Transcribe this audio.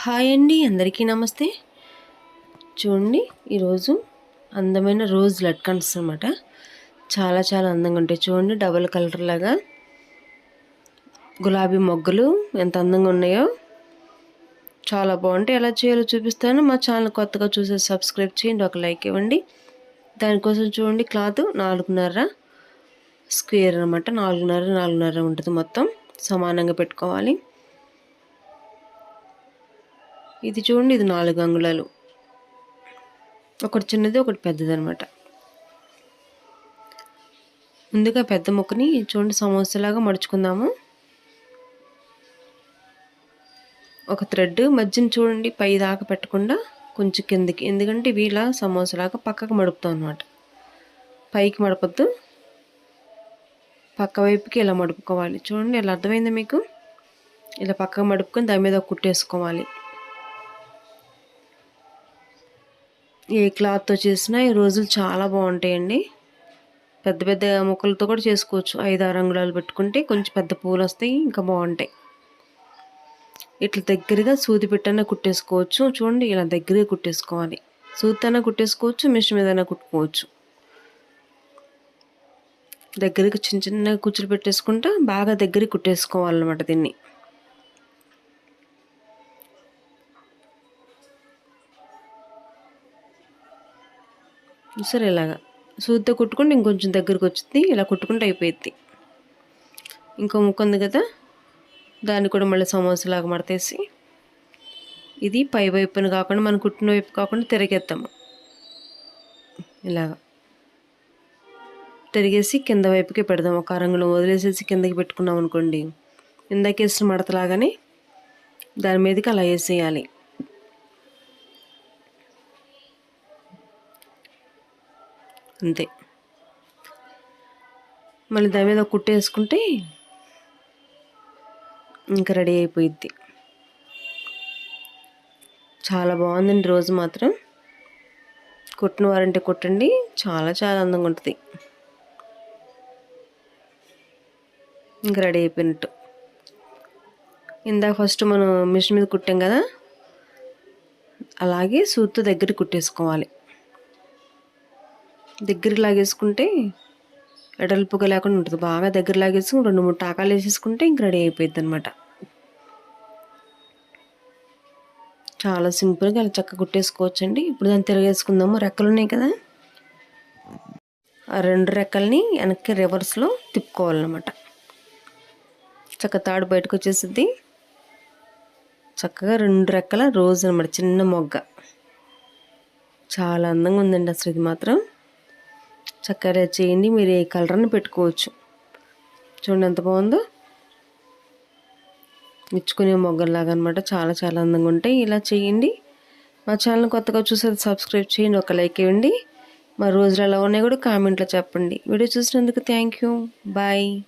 Hi అండి అందరికీ నమస్తే. చూడండి ఈరోజు అందమైన రోజ్ లట్కన్స్ అనమాట చాలా చాలా అందంగా ఉంటాయి. చూడండి డబుల్ కలర్ లాగా. గులాబీ మొగ్గలు ఎంత అందంగా ఉన్నాయో. చాలా బాగుంటాయి. ఎలా చేయాలో చూపిస్తాను. మా ఛానల్ కొత్తగా చూసే సబ్స్క్రైబ్ చేయండి. ఒక లైక్ ఇవ్వండి. దానికోసం చూడండి క్లాత్ నాలుగున్నర స్క్వేర్ అనమాట నాలుగున్నర నాలుగున్నర ఉంటుంది మొత్తం. సమానంగా పెట్టుకోవాలి. ఇది చూడండి ఇది నాలుగు అంగుళాలు. ఒకటి చిన్నది ఒకటి పెద్దది అనమాట ముందుగా పెద్ద ముక్కని చూడండి సమోసాలాగా మడుచుకుందాము. ఒక థ్రెడ్ మధ్యన చూడండి పై దాకా పెట్టకుండా కొంచెం కిందకి. ఎందుకంటే వీళ్ళ సమోసాలాగా పక్కకు మడుపుతాం అనమాట పైకి మడపద్దు. పక్క వైపుకి ఇలా మడుపుకోవాలి. చూడండి ఇలా అర్థమైందా మీకు? ఇలా పక్కకు మడుపుకొని దాని మీద కుట్టేసుకోవాలి ఏ క్లాత్తో చేసినా ఈ రోజులు చాలా బాగుంటాయండి. పెద్ద పెద్ద ముక్కలతో కూడా చేసుకోవచ్చు. ఐదు ఆరు అంగుళాలు పెట్టుకుంటే కొంచెం పెద్ద పూలు వస్తాయి ఇంకా బాగుంటాయి. ఇట్లా దగ్గరగా సూది పెట్టన కుట్టేసుకోవచ్చు. చూడండి ఇలా దగ్గరగా కుట్టేసుకోవాలి. సూతైనా కుట్టేసుకోవచ్చు మిషన్ మీదైనా కుట్టుకోవచ్చు. దగ్గరికి చిన్న చిన్న కుచ్చులు పెట్టేసుకుంటా బాగా దగ్గరికి కుట్టేసుకోవాలన్నమాట దీన్ని. సరే ఇలాగా? సూదితో కుట్టుకుంటే ఇంకొంచెం దగ్గరకు వచ్చింది ఇలా కుట్టుకుంటే అయిపోయింది ఇంకో ముక్క ఉంది కదా దాన్ని కూడా మళ్ళీ సమోసాలాగా మడతేసి ఇది పై వైపున కాకుండా మనం కుట్టిన వైపు కాకుండా తిరిగేస్తాము ఇలాగా. తిరిగేసి కింద వైపుకి పెడదాం ఒక అరంగులో వదిలేసేసి కిందకి పెట్టుకున్నాం అనుకోండి ఇందాకేసిన మడతలాగానే దాని మీదకి అలా వేసేయాలి. అంతే. మళ్ళీ దాని మీద కుట్టేసుకుంటే ఇంకా రెడీ అయిపోయిద్ది. చాలా బాగుందండి రోజు మాత్రం. కుట్టిన వారంటే కుట్టండి చాలా చాలా అందంగా ఉంటుంది. ఇంకా రెడీ అయిపోయినట్టు. ఇందాక ఫస్ట్ మనం మిషన్ మీద కుట్టాం కదా అలాగే సూత్తు దగ్గర కుట్టేసుకోవాలి. దగ్గర లాగేసుకుంటే ఎడల్పుగా లేకుండా ఉంటుంది. బాగా దగ్గర లాగేసుకుని రెండు మూడు టాకాలు వేసేసుకుంటే ఇంక రెడీ అయిపోయింది అనమాట చాలా సింపుల్గా అలా చక్క కుట్టేసుకోవచ్చండి. ఇప్పుడు దాన్ని తిరగేసుకుందాము. రెక్కలు ఉన్నాయి కదా? ఆ రెండు రెక్కల్ని వెనక్కి రివర్స్లో తిప్పుకోవాలన్నమాట. చక్క తాడు బయటకు వచ్చేసిద్ది చక్కగా రెండు రెక్కల రోజు అనమాట చిన్న మొగ్గ. చాలా అందంగా ఉందండి అసలు ఇది మాత్రం. చక్కగా చేయండి మీరు ఏ కలర్ని పెట్టుకోవచ్చు. చూడండి ఎంత బాగుందో. ఇచ్చుకునే మొగ్గల్లాగా అనమాట చాలా చాలా అందంగా ఉంటాయి. ఇలా చేయండి. మా ఛానల్ కొత్తగా చూసేది సబ్స్క్రైబ్ చేయండి ఒక లైక్ ఇవ్వండి. మా రోజులు ఎలా ఉన్నాయి కూడా కామెంట్లో చెప్పండి. వీడియో చూసినందుకు థ్యాంక్ యూ బాయ్